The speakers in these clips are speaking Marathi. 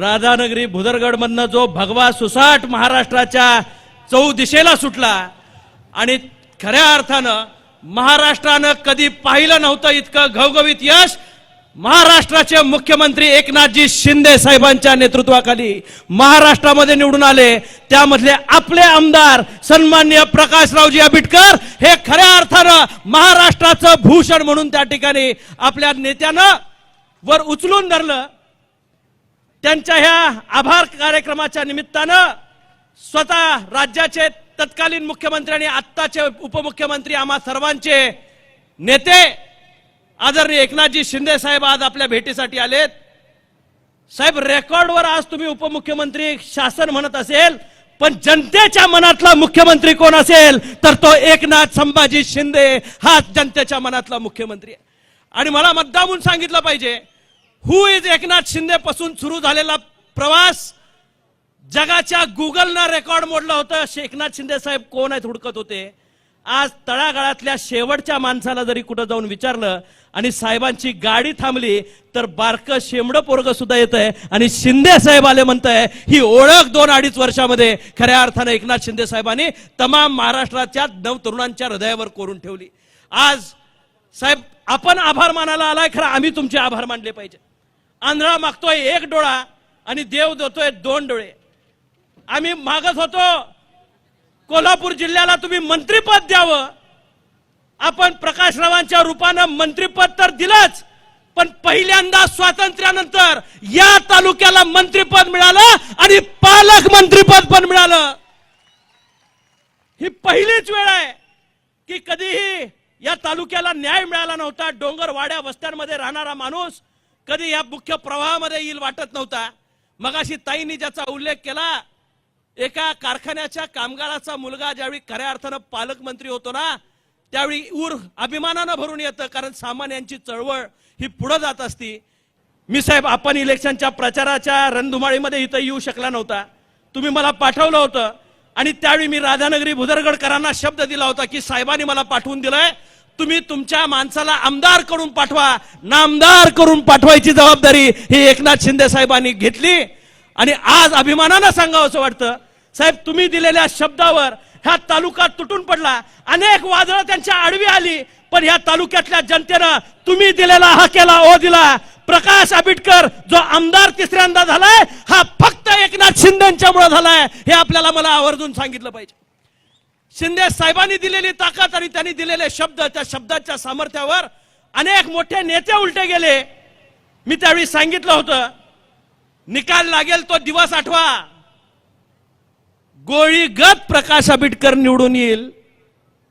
राधानगरी भुदरगडमधनं जो भगवा सुसाट महाराष्ट्राच्या चौ दिशेला सुटला आणि खऱ्या अर्थानं महाराष्ट्रानं कधी पाहिलं नव्हतं इतकं घवघवीत यश महाराष्ट्राचे मुख्यमंत्री एकनाथजी शिंदे साहेबांच्या नेतृत्वाखाली महाराष्ट्रामध्ये निवडून आले. त्यामधले आपले आमदार सन्मान्य प्रकाशरावजी आबिटकर हे खऱ्या अर्थानं महाराष्ट्राचं भूषण म्हणून त्या ठिकाणी आपल्या नेत्यानं वर उचलून धरलं. त्यांच्या ह्या आभार कार्यक्रमाच्या निमित्तानं स्वतः राज्याचे तत्कालीन मुख्यमंत्री आणि आत्ताचे उपमुख्यमंत्री आम्हा सर्वांचे नेते आदरणीय एकनाथजी शिंदे साहेब आज आपल्या भेटीसाठी आलेत. साहेब रेकॉर्डवर आज तुम्ही उपमुख्यमंत्री शासन म्हणत असेल पण जनतेच्या मनातला मुख्यमंत्री कोण असेल तर तो एकनाथ संभाजी शिंदे हा जनतेच्या मनातला मुख्यमंत्री आहे. आणि मला मुद्दामून सांगितलं पाहिजे हु इज एकनाथ शिंदे पासून सुरू झालेला प्रवास? जगाच्या गुगलनं रेकॉर्ड मोडला होता. शे- एकनाथ शिंदे साहेब कोण आहेत हुडकत होते? आज तळागाळातल्या शेवटच्या माणसाला जरी कुठं जाऊन विचारलं आणि साहेबांची गाडी थांबली तर बारकं शेमडं पोरग सुद्धा येत आहे आणि शिंदे साहेब आले म्हणताय ही ओळख दोन अडीच वर्षामध्ये खऱ्या अर्थानं एकनाथ शिंदे साहेबांनी तमाम महाराष्ट्राच्या नव तरुणांच्या हृदयावर कोरून ठेवली. आज साहेब आपण आभार मानायला आलाय खरं आम्ही तुमचे आभार मानले पाहिजे. आंधळा मागतोय एक डोळा आणि देव देतोय दोन डोळे. आम्ही मागत होतो कोल्हापूर जिल्ह्याला तुम्ही मंत्रीपद द्यावं. आपण प्रकाशरावांच्या रूपानं मंत्रीपद तर दिलंच पण पहिल्यांदा स्वातंत्र्यानंतर या तालुक्याला मंत्रीपद मिळालं आणि पालक मंत्रीपद पण मिळालं. ही पहिलीच वेळ आहे की कधीही या तालुक्याला न्याय मिळाला नव्हता. डोंगर वाड्या वस्त्यांमध्ये राहणारा माणूस कधी या मुख्य प्रवाहामध्ये येईल वाटत नव्हता. मगाशी ताईंनी ज्याचा उल्लेख केला एका कारखान्याच्या कामगाराचा मुलगा ज्यावेळी खऱ्या अर्थानं पालकमंत्री होतो ना त्यावेळी ऊर अभिमानानं भरून येतं कारण सामान्यांची चळवळ ही पुढे जात असती. मी साहेब आपण इलेक्शनच्या प्रचाराच्या रणधुमाळीमध्ये इथं येऊ शकला नव्हता. तुम्ही मला पाठवलं होतं आणि त्यावेळी मी राधानगरी भुदरगडकरांना शब्द दिला होता की साहेबांनी मला पाठवून दिलंय तुम्ही तुमच्या माणसाला आमदार करून पाठवा नामदार करून पाठवायची जबाबदारी ही एकनाथ शिंदे साहेबांनी घेतली. आणि आज अभिमानानं सांगावं असं वाटतं. साहेब तुम्ही दिलेल्या शब्दावर ह्या तालुका तुटून पडला. अनेक वादळं त्यांच्या आडवी आली पण ह्या तालुक्यातल्या जनतेनं तुम्ही दिलेला हा केला ओ दिला. प्रकाश आबिटकर जो आमदार तिसऱ्यांदा झालाय हा फक्त एकनाथ शिंदेच्यामुळे झालाय. हे आपल्याला मला आवर्जून सांगितलं पाहिजे. शिंदे साहेबांनी दिलेली ताकद आणि त्यांनी दिलेले शब्द त्या शब्दाच्या सामर्थ्यावर अनेक मोठे नेते उलटे गेले. मी त्यावेळी सांगितलं होतं निकाल लागेल तो दिवस आठवा. गोळीगत प्रकाश आंबेडकर निवडून येईल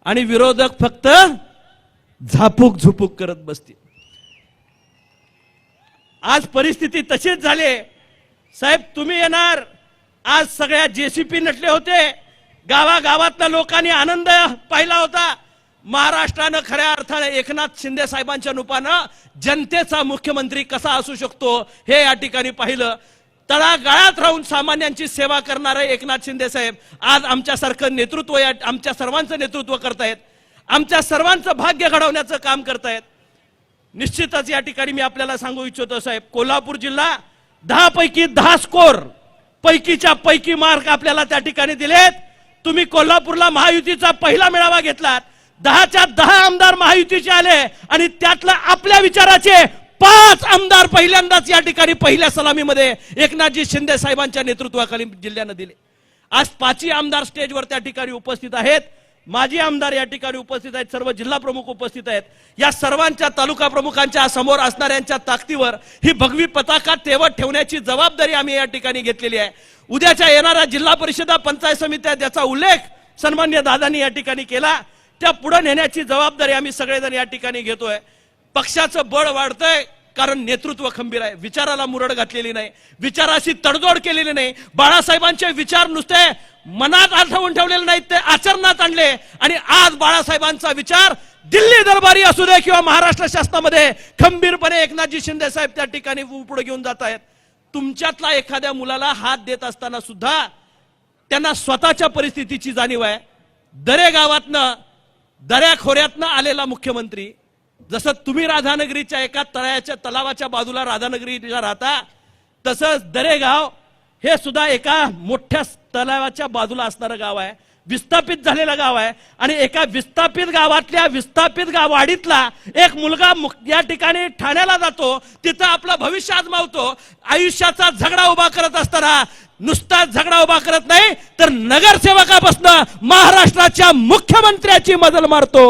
आणि विरोधक फक्त झापूक झुपूक करत बसतील. आज परिस्थिती तशीच झाली. साहेब तुम्ही येणार. आज सगळ्या जेसीपी नटले होते. गावागावातल्या लोकांनी आनंद पाहिला होता. महाराष्ट्रानं खऱ्या अर्थानं एकनाथ शिंदे साहेबांच्या रूपानं जनतेचा मुख्यमंत्री कसा असू शकतो हे या ठिकाणी पाहिलं. तळागाळात राहून सामान्यांची सेवा करणारे एकनाथ शिंदे साहेब आज आमच्यासारखं नेतृत्व या आमच्या सर्वांचं नेतृत्व करतायत. आमच्या सर्वांचं भाग्य घडवण्याचं काम करतायत. निश्चितच या ठिकाणी मी आपल्याला सांगू इच्छितो साहेब कोल्हापूर जिल्हा दहा पैकी दहा स्कोर पैकीच्या पैकी मार्क आपल्याला त्या ठिकाणी दिलेत. तुम्ही कोल्हापूरला महायुतीचा पहिला मेळावा घेतलात. दहाच्या दहा आमदार महायुतीचे आले आणि त्यातल्या आपल्या विचाराचे पाच आमदार पहिल्यांदाच या ठिकाणी पहिल्या सलामीमध्ये एकनाथजी शिंदे साहेबांच्या नेतृत्वाखाली जिल्ह्यानं दिले. आज पाचही आमदार स्टेजवर त्या ठिकाणी उपस्थित आहेत. माजी आमदार या ठिकाणी उपस्थित आहेत सर्व जिल्हा प्रमुख उपस्थित आहेत. या सर्वांच्या तालुका प्रमुखांच्या समोर असणाऱ्यांच्या ताकदीवर ही भगवी पताका तेवत ठेवण्याची जबाबदारी आम्ही या ठिकाणी घेतलेली आहे. उद्याच्या येणाऱ्या जिल्हा परिषदा पंचायत समित्या ज्याचा उल्लेख सन्मान्य दादांनी या ठिकाणी केला. त्या पुढे नेण्याची जबाबदारी आम्ही सगळेजण या ठिकाणी घेतोय. पक्षाचं बळ वाढतंय. कारण नेतृत्व खंबीर आहे. विचाराला मुरड घातलेली नाही. विचाराशी तडजोड केलेली नाही. बाळासाहेबांचे विचार नुसते मनात आठवून ठेवलेले नाहीत ते आचरणात आणले. आणि आज बाळासाहेबांचा विचार दिल्ली दरबारी असू दे किंवा महाराष्ट्र शासनामध्ये खंबीरपणे एकनाथजी शिंदे साहेब त्या ठिकाणी पुढे घेऊन जात आहेत. तुमच्यातला एखाद्या मुलाला हात देत असताना सुद्धा त्यांना स्वतःच्या परिस्थितीची जाणीव आहे. दरे गावातनं दऱ्या खोऱ्यातनं आलेला मुख्यमंत्री जसं तुम्ही राधानगरीच्या एका तळ्याच्या तलावाच्या बाजूला राधानगरीला राहता तसंच दरेगाव हे सुद्धा एका मोठ्या तलावाच्या बाजूला असणारं गाव आहे. विस्थापित झालेलं गाव आहे आणि एका विस्थापित गावातल्या विस्थापित गाववाडीतला एक मुलगा या ठिकाणी ठाण्याला जातो तिथं आपलं भविष्य आजमावतो. आयुष्याचा झगडा उभा करत असताना नुसता झगडा उभा करत नाही तर नगरसेवकापासून महाराष्ट्राच्या मुख्यमंत्र्याची मजल मारतो.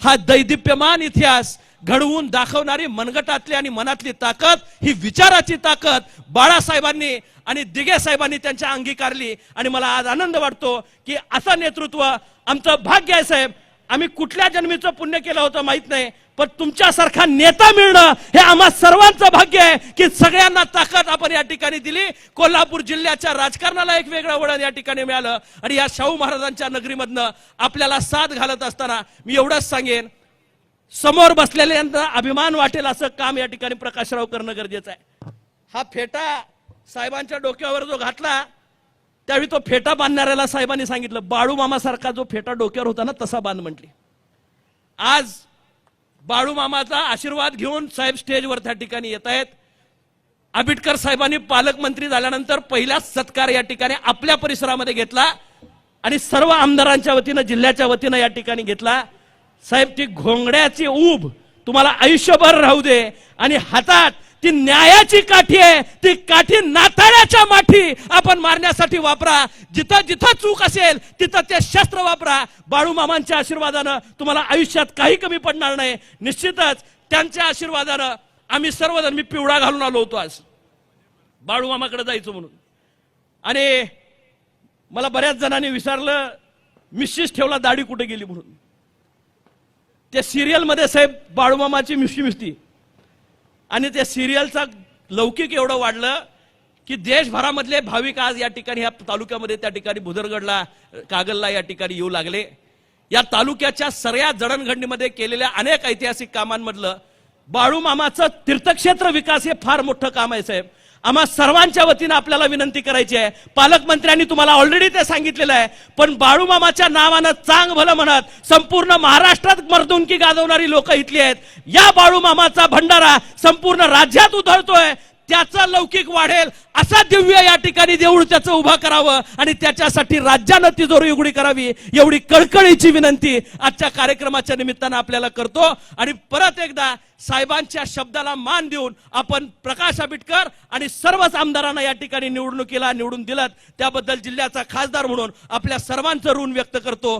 हा दैदिप्यमान इतिहास घडवून दाखवणारी मनगटातली आणि मनातली ताकद ही विचाराची ताकद बाळासाहेबांनी आणि दिगे साहेबांनी त्यांच्या अंगीकारली आणि मला आज आनंद वाटतो की असं नेतृत्व आमचं भाग्य आहे साहेब. आम्ही कुठल्या जन्मीचं पुण्य केलं होतं माहीत नाही पण तुमच्यासारखा नेता मिळणं हे आम्हा सर्वांचं भाग्य आहे की सगळ्यांना ताकद आपण या ठिकाणी दिली. कोल्हापूर जिल्ह्याच्या राजकारणाला एक वेगळं वळण या ठिकाणी मिळालं. आणि या शाहू महाराजांच्या नगरीमधनं आपल्याला साथ घालत असताना मी एवढंच सांगेन समोर बसलेल्यांना अभिमान वाटेल असं काम या ठिकाणी प्रकाशराव करणं गरजेचं आहे. हा फेटा साहेबांच्या डोक्यावर जो घातला त्यावेळी तो फेटा बांधणाऱ्याला साहेबांनी सांगितलं बाळू मामासारखा जो फेटा डोक्यावर होता ना तसा बांध म्हटली. आज बाळूमामाचा आशीर्वाद घेऊन साहेब स्टेजवर त्या ठिकाणी येत आहेत. आंबेडकर साहेबांनी पालकमंत्री झाल्यानंतर पहिलाच सत्कार या ठिकाणी आपल्या परिसरामध्ये घेतला आणि सर्व आमदारांच्या वतीनं जिल्ह्याच्या वतीनं या ठिकाणी घेतला. साहेब ती घोंगड्याची ऊब तुम्हाला आयुष्यभर राहू दे आणि हातात ती न्यायाची काठी आहे ती काठी नाताळ्याच्या माठी आपण मारण्यासाठी वापरा. जिथं जिथं चूक असेल तिथं ते शस्त्र वापरा. बाळू मामांच्या आशीर्वादानं तुम्हाला आयुष्यात काही कमी पडणार नाही. निश्चितच त्यांच्या आशीर्वादानं आम्ही सर्वजण मी पिवळा घालून आलो होतो आज. बाळू मामाकडे जायचो म्हणून. आणि मला बऱ्याच जणांनी विचारलं मिशीस ठेवला दाढी कुठे गेली म्हणून. त्या सिरियलमध्ये साहेब बाळूमामाची मिशी मिसती. आणि त्या सिरियलचा लौकिक एवढं वाढलं की देशभरामधले भाविक आज या ठिकाणी ह्या तालुक्यामध्ये त्या ठिकाणी भुदरगडला कागलला या ठिकाणी येऊ लागले. या तालुक्याच्या सर्या जडणघडणीमध्ये केलेल्या अनेक ऐतिहासिक कामांमधलं बाळूमामाचं तीर्थक्षेत्र विकास हे फार मोठं काम आहे साहेब. आम्हा सर्वांच्या वतीनं आपल्याला विनंती करायची आहे. पालकमंत्र्यांनी तुम्हाला ऑलरेडी ते सांगितलेलं आहे पण बाळूमामाच्या नावानं चांग भलं म्हणत संपूर्ण महाराष्ट्रात मर्दुंकी गाजवणारी लोक इथली आहेत. या बाळूमामाचा भंडारा संपूर्ण राज्यात उधळतोय. त्याचा लौकिक वाढेल असा दिव्य या ठिकाणी देऊळ त्याचं उभा करावं आणि त्याच्यासाठी राज्यानं तिजोरी उघडी करावी एवढी कळकळीची विनंती आजच्या कार्यक्रमाच्या निमित्तानं आपल्याला करतो. आणि परत एकदा साहेबांच्या शब्दाला मान देऊन आपण प्रकाश आंबेडकर आणि सर्वच आमदारांना या ठिकाणी निवडणुकीला निवडून दिलं. त्याबद्दल जिल्ह्याचा खासदार म्हणून आपल्या सर्वांचं ऋण व्यक्त करतो.